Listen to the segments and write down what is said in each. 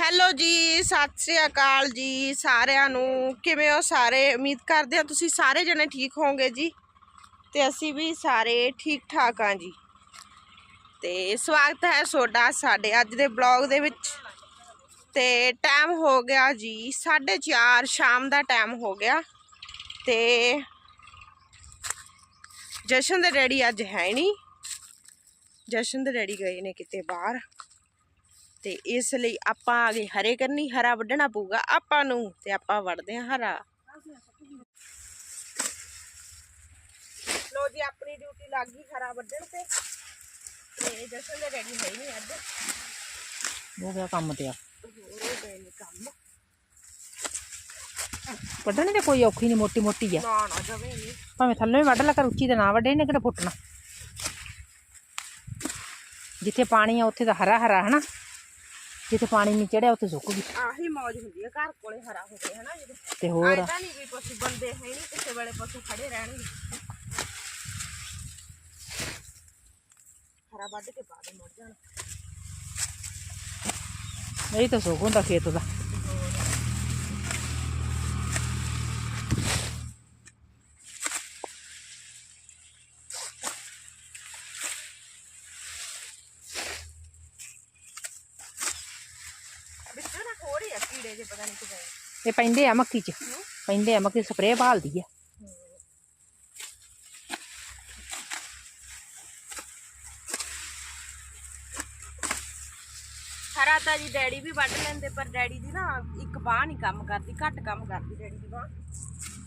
Hello ਜੀ, ਸਤਿ ਸ੍ਰੀ ਅਕਾਲ ਜੀ ਸਾਰਿਆਂ ਨੂੰ। ਕਿਵੇਂ ਹੋ ਸਾਰੇ? ਉਮੀਦ ਕਰਦੇ ਹਾਂ ਤੁਸੀਂ ਸਾਰੇ ਜਣੇ ਠੀਕ ਹੋਵੋਗੇ ਜੀ। ਤੇ ਅਸੀਂ ਵੀ ਸਾਰੇ ਠੀਕ ਠਾਕ ਹਾਂ ਜੀ। ਤੇ ਸਵਾਗਤ ਹੈ ਤੁਹਾਡਾ ਸਾਡੇ ਅੱਜ ਦੇ ਬਲੌਗ ਦੇ ਵਿੱਚ। ਤੇ ਟਾਈਮ ਹੋ ਗਿਆ ਜੀ 4:30 ਸ਼ਾਮ ਦਾ ਟਾਈਮ ਹੋ ਗਿਆ। ਤੇ ਜਸ਼ਨ ਦੇ ਡੈਡੀ ਅੱਜ ਹੈ ਨਹੀਂ। ਜਸ਼ਨ ਦੇ ਡੈਡੀ ਗਏ ਨੇ ਕਿਤੇ ਬਾਹਰ। ਤੇ ਇਸ ਲਈ ਆਪਾਂ ਆ ਗਏ ਹਰੇ ਕਰਨੀ ਹਰਾ ਵੱਢਣਾ ਪਊਗਾ ਆਪਾਂ ਨੂੰ ਤੇ ਆਪਾਂ ਵੱਢਦੇ ਹਾਂ ਹਰਾ ਲੋ ਜੀ ਆਪਣੀ ਡਿਊਟੀ ਲੱਗ ਗਈ ਹਰਾ ਵੱਢਣ ਤੇ ਤੇ ਜਸ਼ਨ ਦੇ ਡੈਡੀ ਹੈ ਨਹੀਂ ਅੱਜ ਉਹ ਗਿਆ ਕੰਮ ਤੇ ਆ ਹੋਰ ਉਹ ਗਏ ਨੇ ਕੰਮ ਵੱਢਣੀ ਤੇ ਕੋਈ ਔਖੀ ਨਹੀਂ ਮੋਟੀ ਮੋਟੀ ਆ ਨਾ ਨਾ ਜਵੇਂ ਨਹੀਂ ਭਾਵੇਂ ਥੱਲੇ ਵੱਢ ਲਾ ਕਰ ਉੱਚੀ ਤੇ ਨਾ ਵੱਢੇ ਇਹਨੇ ਕਿਹੜਾ ਫੁੱਟਣਾ ਜਿੱਥੇ ਪਾਣੀ ਆ ਉੱਥੇ ਤਾਂ ਹਰਾ ਹਰਾ ਹਨਾ ਜਿੱਥੇ ਪਾਣੀ ਨਹੀਂ ਚੜਿਆ ਉੱਥੇ ਸੁੱਕ ਗਈ। ਆਹੀ ਮੌਜ ਹੁੰਦੀ ਹੈ ਘਰ ਕੋਲੇ ਹਰਾ ਹੋ ਗਿਆ ਹਨਾ ਜਦੋਂ। ਤੇ ਹੋਰ? ਤਾਂ ਨਹੀਂ ਵੀ ਪਸ਼ੂ ਬੰਦੇ ਹੈ ਨਹੀਂ ਕਿਸੇ ਵੇਲੇ ਪਸ਼ੂ ਖੜੇ ਰਹਿਣਗੇ। ਹਰਾ ਵੱਢ ਕੇ ਪਾ ਦੇ ਮੋਜਾਂ ਨੂੰ ਇਹ ਤਾਂ ਸੁੱਕ ਹੁੰਦਾ ਖੇਤ ਦਾ ਵਿੱਚੋਂ ਨਾ ਹੋਰ ਹੀ ਆ ਕੀੜੇ ਜੇ ਪਤਾ ਨਹੀਂ ਕਿਵੇਂ ਇਹ ਪੈਂਦੇ ਆ ਮੱਕੀ 'ਚ ਪੈਂਦੇ ਆ ਮੱਕੀ ਸਪਰੇਅ ਭਾਲਦੀ ਆ ਹਰਾ ਤਾਂ ਜੀ ਡੈਡੀ ਵੀ ਵੱਢ ਲੈਂਦੇ ਪਰ ਡੈਡੀ ਦੀ ਨਾ ਇੱਕ ਬਾਹ ਨਹੀਂ ਕੰਮ ਕਰਦੀ ਘੱਟ ਕੰਮ ਕਰਦੀ ਡੈਡੀ ਦੀ ਬਾਹ।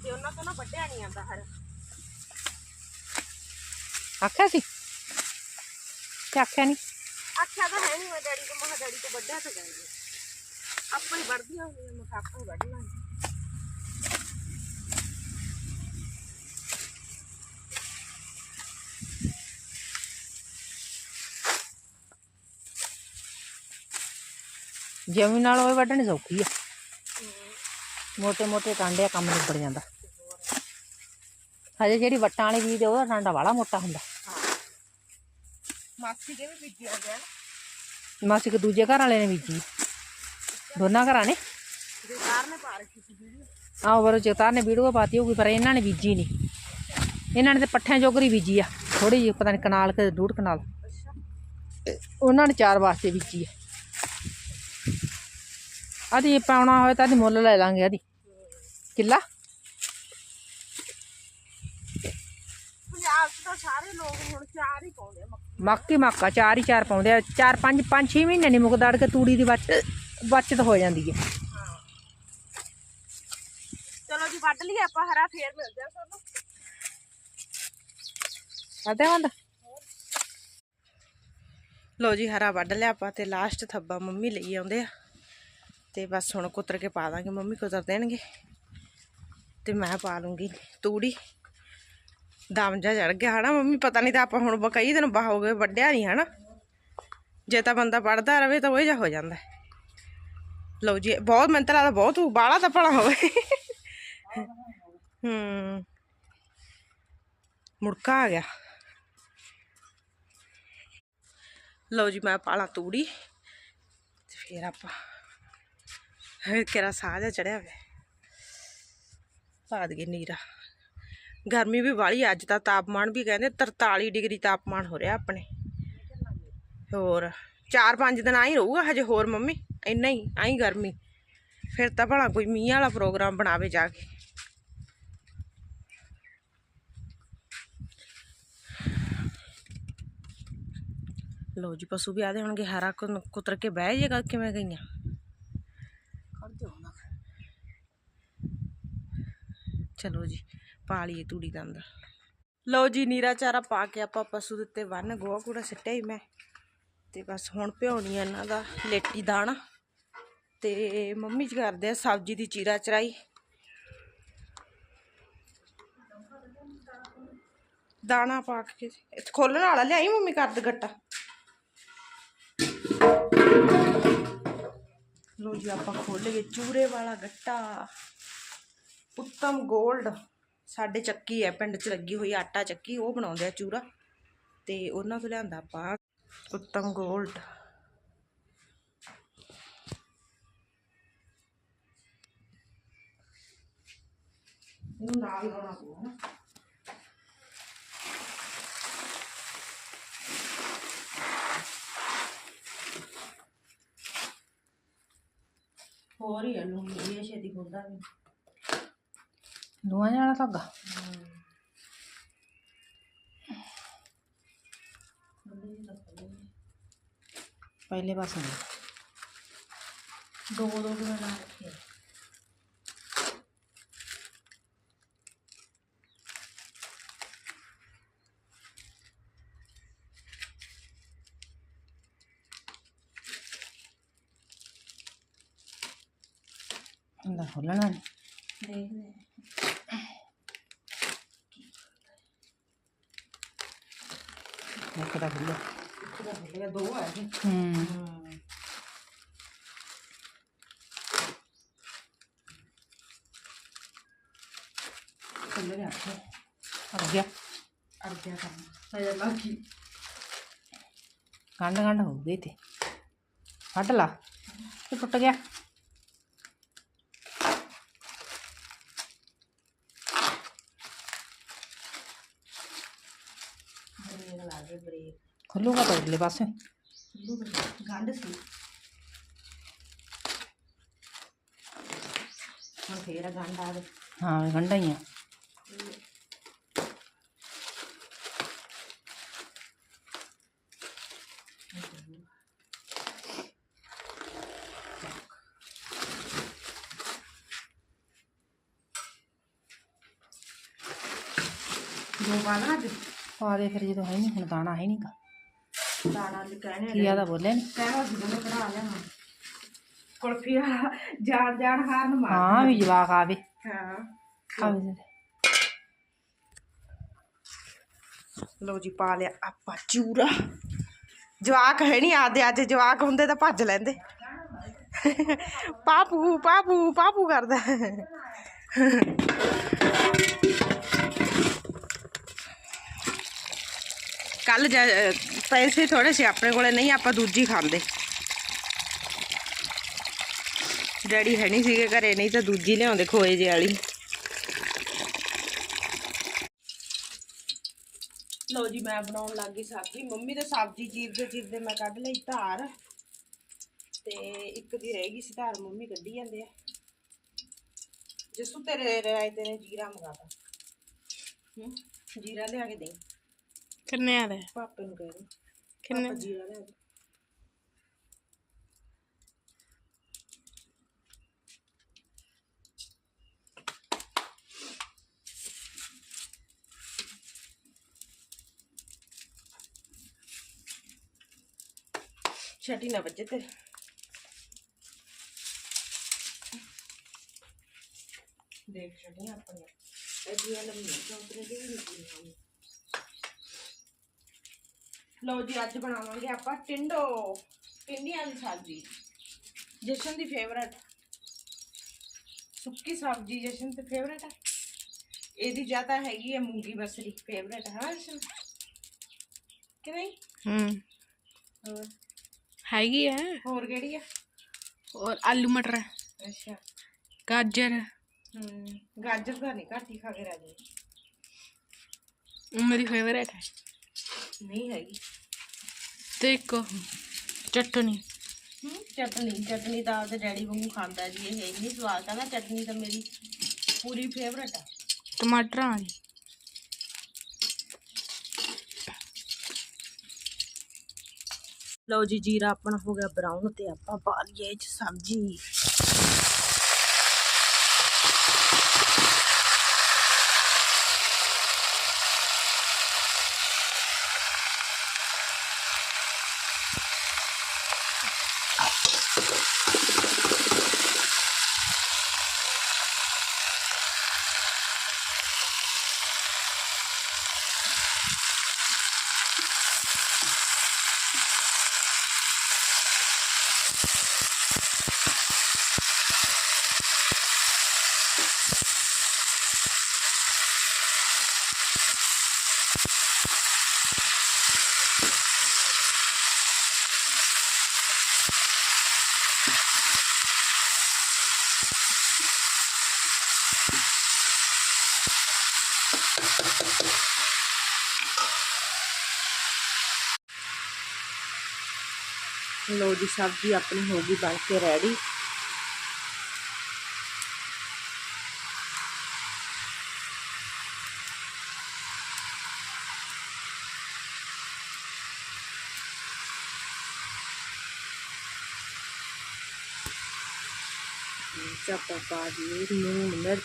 ਤੇ ਉਹਨਾਂ ਤੋਂ ਨਾ ਵੱਢਿਆ ਨਹੀਂ ਆਂਦਾ ਹਰਾ। ਆਖਿਆ ਸੀ? ਤੇ ਆਖਿਆ ਨਹੀਂ ਆਖਿਆ ਤਾਂ ਹੈ ਨਹੀਂ ਮੈਂ ਡੈਡੀ ਤੋਂ ਮਹਾ ਡੈਡੀ ਤੋਂ ਵੱਢਿਆ ਤਾਂ ਜਾਈਏ ਆਪਾਂ ਹੀ ਵੱਢਦੀਆਂ ਹੁੰਦੀਆਂ ਲਾਂਗੇ ਜਮੀ ਨਾਲ ਉਹ ਵੱਢਣੀ ਸੌਖੀ ਆ। ਮੋਟੇ ਮੋਟੇ ਆ ਕੰਮ ਨਿਬੜ ਜਾਂਦਾ। ਹਜੇ ਜਿਹੜੀ ਵੱਟਾਂ ਵਾਲੀ ਬੀਜ ਉਹਦਾ ਟਾਂਡਾ ਵਾਲਾ ਮੋਟਾ ਹੁੰਦਾ। ਮਾਸੀ ਦੇ ਵੀ ਬੀਜੀ ਆ ਗਿਆ। ਮਾਸੀ ਕੋ ਦੂਜੇ ਘਰ ਵਾਲੇ ਨੇ ਬੀਜੀ। ਦੋਨਾਂ ਘਰਾਂ ਨੇ ਜਗਾਰ ਨੇ ਪਾ ਰੱਖੀ ਸੀ ਵੀਡੀਓ ਆਹ ਵਰ ਜਗਤਾਰ ਨੇ ਵੀਡੀਓ ਪਾਤੀ ਹੋਊਗੀ ਪਰ ਇਹਨਾਂ ਨੇ ਬੀਜੀ ਨਹੀਂ। ਇਹਨਾਂ ਨੇ ਤੇ ਪੱਠਿਆਂ ਜੋਗਰੀ ਬੀਜੀ ਆ ਥੋੜੀ ਜਿਹੀ ਪਤਾ ਨਹੀਂ ਕਨਾਲ ਕਿ ਡੂਢ ਕਨਾਲ। ਉਹਨਾਂ ਨੇ ਚਾਰ ਵਾਸਤੇ ਬੀਜੀ ਆ। ਆਦੀ ਪਾਉਣਾ ਹੋਏ ਤਾਂ ਆਦੀ ਮੁੱਲ ਲੈ ਲਾਂਗੇ ਆਦੀ। ਕਿੱਲਾ? ਪੰਜਾਬ 'ਚ ਤਾਂ ਸਾਰੇ ਲੋਕ ਹੁਣ ਚਾਰ ਹੀ ਪਾਉਂਦੇ ਮੱਕੀ। ਮੱਕੀ ਮੱਕਾ ਚਾਰ ਹੀ ਚਾਰ ਪਾਉਂਦੇ ਆ। ਚਾਰ ਪੰਜ ਪੰਜ ਛੇ ਮਹੀਨੇ ਨਹੀਂ ਮੁਕਦਾੜ ਕੇ ਤੂੜੀ ਦੀ ਬੱਚ ਬਚਤ ਹੋ ਜਾਂਦੀ ਹੈ ਚਲੋ ਜੀ ਵੱਢ ਲਈਏ ਆਪਾਂ ਹਰਾ ਫੇਰ ਮਿਲਦੇ ਆ ਤੁਹਾਨੂੰ। ਆਦੇ ਹੁੰਦਾ? ਲੋ ਜੀ ਹਰਾ ਵੱਢ ਲਿਆ ਆਪਾਂ ਤੇ ਲਾਸਟ ਥੱਬਾ ਮੰਮੀ ਲਈ ਆਉਂਦੇ ਆ। ਤੇ ਬਸ ਹੁਣ ਕੁੱਤਰ ਕੇ ਪਾ ਦਾਂਗੇ ਮੰਮੀ ਕੁਤਰ ਦੇਣਗੇ। ਤੇ ਮੈਂ ਪਾ ਲੂੰਗੀ ਤੂੜੀ। ਦਮ ਜਾ ਚੜ ਗਿਆ ਹਨਾ ਮੰਮੀ ਪਤਾ ਨਹੀਂ ਤਾਂ ਆਪਾਂ ਹੁਣ ਕਈ ਦਿਨ ਬਾਹੋਗੇ ਵੱਢਿਆ ਨਹੀਂ ਹਨਾ। ਜੇ ਤਾਂ ਬੰਦਾ ਪੜਦਾ ਰਵੇ ਤਾਂ ਉਹ ਜਿਹਾ ਹੋ ਜਾਂਦਾ। ਹੈ। ਲਓ ਜੀ ਬਹੁਤ ਮੈਨੂੰ ਤਾਂ ਲੱਗਦਾ ਬਹੁਤ ਬਾਲਾ ਤਾਂ ਭਲਾ ਹੋਵੇ। ਹੂੰ। ਮੁੜਕਾ ਆ ਗਿਆ। ਲਓ ਜੀ, ਮੈਂ ਪਾਲਾ ਤੂੜੀ ਤੇ ਫਿਰ ਆਪਾਂ ਹੇ ਕਿਹੜਾ ਸਾਹ ਜਿਹਾ ਚੜਿਆ ਵੇ। ਪਾ ਦਈਏ ਨੀਰਾ। ਗਰਮੀ ਵੀ ਵਾਲੀ ਅੱਜ ਦਾ ਤਾਪਮਾਨ ਵੀ ਕਹਿੰਦੇ 43 ਡਿਗਰੀ ਤਾਪਮਾਨ ਹੋ ਰਿਹਾ ਆਪਣੇ। ਹੋਰ 4-5 ਦਿਨ ਆਈ ਰਹੂਗਾ ਹਜੇ ਹੋਰ ਮੰਮੀ, ਇੰਨਾ ਹੀ, ਆਈ ਗਰਮੀ। ਫਿਰ ਤਾਂ ਭਲਾ ਕੋਈ ਮੀਂਹ ਵਾਲਾ ਪ੍ਰੋਗਰਾਮ ਬਣਾਵੇ ਜਾ ਕੇ। ਲੋ ਜੀ ਪਸ਼ੂ ਵੀ ਆਦੇ ਹੋਣਗੇ ਹਰਾ ਕੁ- ਕੁਤਰ ਕੇ ਬਹਿ ਜੇਗਾ ਕਿਵੇਂ ਗਈਆਂ? ਚਲੋ ਜੀ ਪਾ ਲਈਏ ਤੂੜੀ ਦਾ ਅੰਦਰ ਲਓ ਜੀ ਨੀਰਾ ਚਾਰਾ ਪਾ ਕੇ ਆਪਾਂ ਪਸ਼ੂ ਦੇ ਉੱਤੇ ਬੰਨ ਗੋਹਾ ਕੂੜਾ ਸਿੱਟਿਆ ਹੀ ਮੈਂ। ਤੇ ਬਸ ਹੁਣ ਭਿਉਣੀ ਆ ਇਹਨਾਂ ਦਾ ਲੇਟੀ ਦਾਣਾ। ਤੇ ਮੰਮੀ ਜੀ ਕਰਦੇ ਆ ਸਬਜ਼ੀ ਦੀ ਚੀਰਾ ਚਰਾਈ। ਦਾਣਾ ਪਾ ਕੇ ਖੋਲਣ ਵਾਲਾ ਲਿਆਈ ਮੰਮੀ ਕਰਦ ਗੱਟਾ? ਲੋ ਜੀ, ਆਪਾਂ ਖੋਲ੍ਹੀਏ ਚੂਰੇ ਵਾਲਾ ਗੱਟਾ। ਉੱਤਮ 골ਡ ਸਾਡੇ ਚੱਕੀ ਹੈ, ਪਿੰਡ 'ਚ ਲੱਗੀ ਹੋਈ ਆਟਾ ਚੱਕੀ, ਉਹ ਬਣਾਉਂਦੇ ਆ ਚੂਰਾ। ਤੇ ਉਹਨਾਂ ਤੋਂ ਲਿਆਂਦਾ ਆਪਾਂ ਉੱਤਮ 골ਡ ਨੂੰ ਨਾਲ ਲਾਉਣਾ ਪਊਗਾ ਖੁੱਲਦਾ ਵੀ ਦੋਵਾਂ ਜਾਣਾ ਧਾਗਾ। ਪਹਿਲੇ ਪਾਸੇ। ਦੋ ਦੋ ਵੀ ਬਣਾ ਰੱਖੇ ਹੁੰਦਾ ਖੋਲਣਾ ਨੀ ਦੇਖਦੇ ਇੱਕ ਤਾਂ ਖੁੱਲਿਆ ਕਿਹਦਾ ਖੁੱਲੇਗਾ ਦੋ ਆ ਇਹ ਹੂੰ ਖੁੱਲ ਗਿਆ ਅੜ ਗਿਆ ਅੜ ਗਿਆ ਕੰਮ ਸਜਾ ਲੱਗੀ ਗੰਢ ਗੰਢ ਹੋ ਗਈ ਤੇ ਕੱਢ ਲਾ ਇਹ ਟੁੱਟ ਗਿਆ ਬ੍ਰੇਕ ਲਾ ਦੇ ਬ੍ਰੇਕ ਖੁੱਲੂਗਾ ਤਾਂ ਅਗਲੇ ਪਾਸੇ। ਗੰਢ ਸੀ ਹੁਣ ਫੇਰ ਗੰਢ ਆ ਗਈ ਹਾਂ ਗੰਢਾਂ ਹੀ ਆ। ਦੋ ਬਾਲਾਂ ਅੱਜ? ਪਾ ਦੇ ਫਿਰ ਜਦੋਂ ਹੈ ਨਹੀਂ ਹੁਣ ਦਾਣਾ ਹੈ ਨਹੀਂਗਾ ਦਾਣਾ li ਕਹਿਣੇ ਕੀ ਆਦਾ ਬੋਲੇ ਨੀ ਕਹਿਣਾ ਸੀ ਮੈਂ ਕਢਾ ਲਿਆ ਹਾਂ ਕੁਲਫੀ ਜਾਣ ਜਾਣ ਹਾਰ ਨੂੰ ਮਾਰ ਹਾਂ ਵੀ ਜਵਾਕ ਆਵੇ ਹਾਂ ਆਵੇ ਤੇ। ਲੋ ਜੀ ਪਾ ਲਿਆ ਆਪਾਂ ਚੂਰਾ ਜਵਾਕ ਹੈ ਨਹੀਂ ਆਦੇ ਅੱਜ ਜਵਾਕ ਹੁੰਦੇ ਤਾਂ ਭੱਜ ਲੈਂਦੇ ਪਾਪੂ ਪਾਪੂ ਪਾਪੂ ਕਰਦਾ ਕੱਲ ਪੈਸੇ ਥੋੜੇ ਸੀ ਆਪਣੇ ਕੋਲੇ, ਨਹੀਂ ਆਪਾਂ ਦੂਜੀ ਖਾਂਦੇ। ਡੈਡੀ ਹੈ ਨਹੀਂ ਸੀਗੇ ਘਰੇ, ਨਹੀਂ ਤਾਂ ਦੂਜੀ ਲਿਆਉਂਦੇ ਖੋਏ ਜੇ ਵਾਲੀ। ਲਓ ਜੀ, ਮੈਂ ਬਣਾਉਣ ਲੱਗ ਸਬਜ਼ੀ। ਮੰਮੀ ਤਾਂ ਸਬਜ਼ੀ ਚੀਰਦੇ ਚੀਰਦੇ ਮੈਂ ਕੱਢ ਲਈ ਧਾਰ। ਤੇ ਇੱਕ ਦੀ ਰਹਿ ਗਈ ਸੀ ਧਾਰ, ਮੰਮੀ ਕੱਢੀ ਜਾਂਦੇ ਆ। ਜਸੂ ਤੇਰੇ ਰਾਏ ਨੇ ਜੀਰਾ ਮੰਗਾਤਾ ਹੂੰ, ਜੀਰਾ ਲਿਆ ਕੇ ਦੇ ਕਿੰਨੇ ਆ ਦੇ ਪਾਪੇ ਨੂੰ ਕਹਿ ਦੇ ਕਿੰਨੇ? ਜੀਰਾ ਲਿਆ ਦੇ ਛੱਟੀ ਨਾ ਵੱਜੇ ਤੇ। ਦੇਖ ਛੱਡੀ ਆਪਣੀ ਇਹਦੀਆਂ ਲੰਮੀਆਂ ਚੌਂਤਰੇ ਦੀ ਵੀ ਨਹੀਂ ਹੋਣੀ ਲਓ ਜੀ ਅੱਜ ਬਣਾਵਾਂਗੇ ਆਪਾਂ ਟਿੰਡੋ ਟਿੰਡੀਆਂ ਦੀ ਸਬਜ਼ੀ। ਜਸ਼ਨ ਦੀ ਫੇਵਰਟ ਸੁੱਕੀ ਸਬਜ਼ੀ ਜਸ਼ਨ ਤੇ ਫੇਵਰਟ ਹੈ ਇਹਦੀ ਜ਼ਿਆਦਾ ਹੈਗੀ ਹੈ ਮੂੰਗੀ ਮਸਰੀ ਫੇਵਰਟ ਹੈ ਜਸ਼ਨ? ਕਿ ਨਹੀਂ? ਹੂੰ। ਹੋਰ? ਹੈਗੀ ਹੈ ਹੋਰ ਕਿਹੜੀ ਆ? ਔਰ ਆਲੂ ਮਟਰ। ਅੱਛਾ। ਗਾਜਰ। ਹੂੰ ਗਾਜਰ ਤਾਂ ਨਹੀਂ ਘੱਟ ਹੀ ਖਾ ਕੇ ਰਾਜੀ ਮੇਰੀ ਫੇਵਰੇਟ ਹੈ ਨਹੀਂ ਹੈਗੀ। ਤੇ ਇੱਕ ਚਟਨੀ। ਹੂੰ ਚਟਨੀ ਚਟਨੀ ਤਾਂ ਆਪਦੇ ਡੈਡੀ ਵਾਂਗੂ ਖਾਂਦਾ ਜੀ ਇਹ ਇੰਨੀ ਸਵਾਦ ਆ ਨਾ ਚਟਨੀ ਤਾਂ ਮੇਰੀ ਪੂਰੀ ਫੇਵਰਟ ਆ। ਟਮਾਟਰਾਂ ਵਾਲੀ। ਲਓ ਜੀ ਜੀਰਾ ਆਪਣਾ ਹੋ ਗਿਆ ਬਰਾਊਨ ਤੇ ਆਪਾਂ ਪਾ ਲਈਏ ਇਹ 'ਚ ਸਬਜ਼ੀ। ਲੋ ਜੀ ਸਬਜ਼ੀ ਆਪਣੀ ਹੋ ਗਈ ਬਣ ਕੇ ਰੈਡੀ ਚਾਪਾ ਪਾ ਦੀ ਨੂਨ ਮਿਰਚ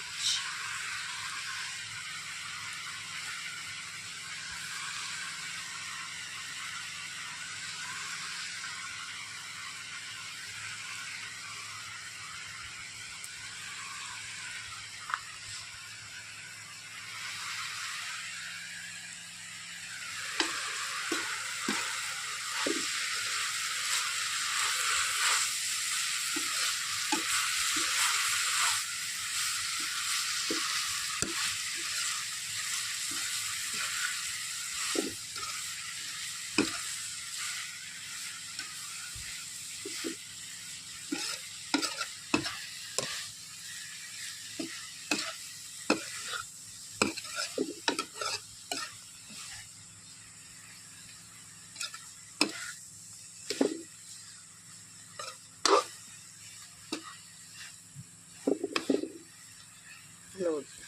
ਲੋ ਜੀ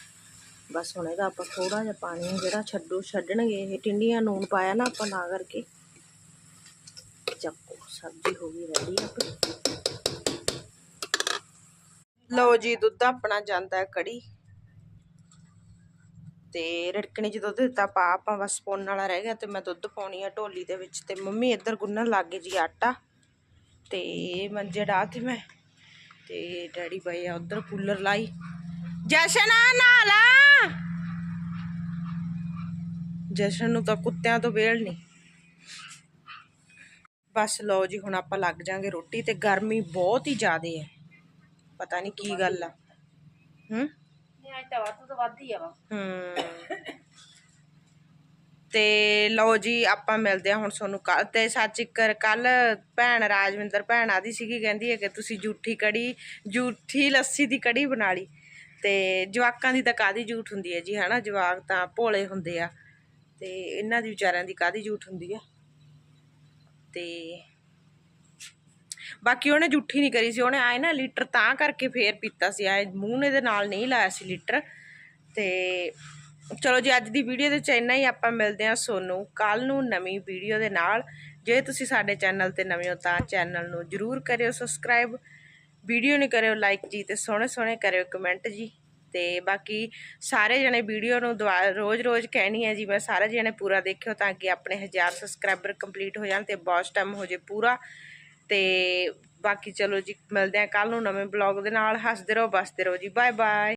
ਬਸ ਹੁਣ ਇਹਦਾ ਆਪਾਂ ਥੋੜਾ ਜਿਹਾ ਪਾਣੀ ਜਿਹੜਾ ਛੱਡੋ, ਛੱਡਣਗੇ, ਇਹ ਟਿੰਡੀਆਂ ਨੂਨ ਪਾਇਆ ਨਾ ਆਪਾਂ ਨਾ ਕਰਕੇ। ਚੱਕੋ, ਸਬਜ਼ੀ ਹੋ ਗਈ ਰੈਡੀ ਆਪਣੀ। ਲਓ ਜੀ, ਦੁੱਧ ਆਪਣਾ ਜਾਂਦਾ ਹੈ ਕੜੀ। ਤੇ ਰਿੜਕਣੀ ਚ ਦੁੱਧ ਦਿੱਤਾ ਪਾ, ਆਪਾਂ ਬਸ ਪਾਉਣ ਵਾਲਾ ਰਹਿ ਗਿਆ ਤੇ ਮੈਂ ਦੁੱਧ ਪਾਉਣੀ ਆ ਢੋਲੀ ਦੇ ਵਿੱਚ ਤੇ ਮੰਮੀ ਇੱਧਰ ਗੁੰਨਣ ਲੱਗ ਗਏ ਜੀ ਆਟਾ। ਤੇ ਮੰਜੇ ਡਾ ਤੇ ਮੈਂ ਤੇ ਡੈਡੀ ਬਾਈ ਆ ਉਧਰ ਕੂਲਰ ਲਾਈ। ਜਸ਼ਨ ਆ ਨਾਲਾ। ਜਸ਼ਨ ਨੂੰ ਤਾਂ ਕੁੱਤਿਆਂ ਤੋਂ ਵੇਲ ਨਹੀਂ। ਬਸ ਲਓ ਜੀ ਹੁਣ ਆਪਾਂ ਲੱਗ ਜਾਾਂਗੇ ਰੋਟੀ ਤੇ ਗਰਮੀ ਬਹੁਤ ਹੀ ਜ਼ਿਆਦੇ ਹੈ। ਪਤਾ ਨਹੀਂ ਕੀ ਗੱਲ ਆ। ਹੂੰ? ਤਾਂ ਹੀ ਲਓ ਜੀ ਆਪਾਂ ਮਿਲਦੇ ਆ ਹੁਣ ਤੁਹਾਨੂੰ ਕੱਲ ਤੇ ਸੱਚ ਇੱਕ ਕੱਲ ਭੈਣ ਰਾਜਵਿੰਦਰ ਭੈਣ ਆਦੀ ਸੀਗੀ ਕਹਿੰਦੀ ਹੈ ਕਿ ਤੁਸੀਂ ਜੂਠੀ ਕੜੀ ਜੂਠੀ ਲੱਸੀ ਦੀ ਕੜੀ ਬਣਾ ਲਈ। ਤੇ ਜਵਾਕਾਂ ਦੀ ਤਾਂ ਕਾਦੀ ਝੂਠ ਹੁੰਦੀ ਹੈ ਜੀ ਹਨਾ? ਜਵਾਕ ਤਾਂ ਭੋਲੇ ਹੁੰਦੇ ਆ। ਤੇ ਇਹਨਾਂ ਦੀ ਵਿਚਾਰਿਆਂ ਦੀ ਕਾਦੀ ਝੂਠ ਹੁੰਦੀ ਆ? ਤੇ ਬਾਕੀ ਉਹਨੇ ਜੁੱਠੀ ਨਹੀਂ ਕਰੀ ਸੀ, ਉਹਨੇ ਆਏ ਨਾ ਲੀਟਰ ਤਾਂ ਕਰਕੇ ਫੇਰ ਪੀਤਾ ਸੀ, ਆਏ ਮੂੰਹ ਨੇ ਦੇ ਨਾਲ ਨਹੀਂ ਲਾਇਆ ਸੀ ਲੀਟਰ। ਤੇ ਚਲੋ ਜੀ, ਅੱਜ ਦੀ ਵੀਡੀਓ ਦੇ ਚ ਇੰਨਾ ਹੀ, ਆਪਾਂ ਮਿਲਦੇ ਹਾਂ ਸੋਨੂੰ ਕੱਲ ਨੂੰ ਨਵੀਂ ਵੀਡੀਓ ਦੇ ਨਾਲ। ਜੇ ਤੁਸੀਂ ਸਾਡੇ ਚੈਨਲ ਤੇ ਨਵੇਂ ਹੋ ਤਾਂ ਚੈਨਲ ਨੂੰ ਜਰੂਰ ਕਰਿਓ ਸਬਸਕ੍ਰਾਈਬ। ਵੀਡੀਓ ਨੂੰ ਕਰਿਓ ਲਾਈਕ ਜੀ ਤੇ ਸੋਹਣੇ ਸੋਹਣੇ ਕਰਿਓ ਕਮੈਂਟ ਜੀ। ਤੇ ਬਾਕੀ ਸਾਰੇ ਜਣੇ ਵੀਡੀਓ ਨੂੰ ਰੋਜ਼-ਰੋਜ਼ ਕਹਿਣੀ ਹੈ ਜੀ ਮੈਂ ਸਾਰੇ ਜਣੇ ਪੂਰਾ ਦੇਖਿਓ ਤਾਂ ਕਿ ਆਪਣੇ 1000 ਸਬਸਕ੍ਰਾਈਬਰ ਕੰਪਲੀਟ ਹੋ ਜਾਣ ਤੇ ਬੌਸ ਟਾਈਮ ਹੋ ਜੇ ਪੂਰਾ। ਤੇ ਬਾਕੀ ਚਲੋ ਜੀ, ਮਿਲਦੇ ਆ ਕੱਲ ਨੂੰ ਨਵੇਂ ਬਲੌਗ ਦੇ ਨਾਲ। ਹੱਸਦੇ ਰਹੋ, ਬਸਦੇ ਰਹੋ ਜੀ। Bye bye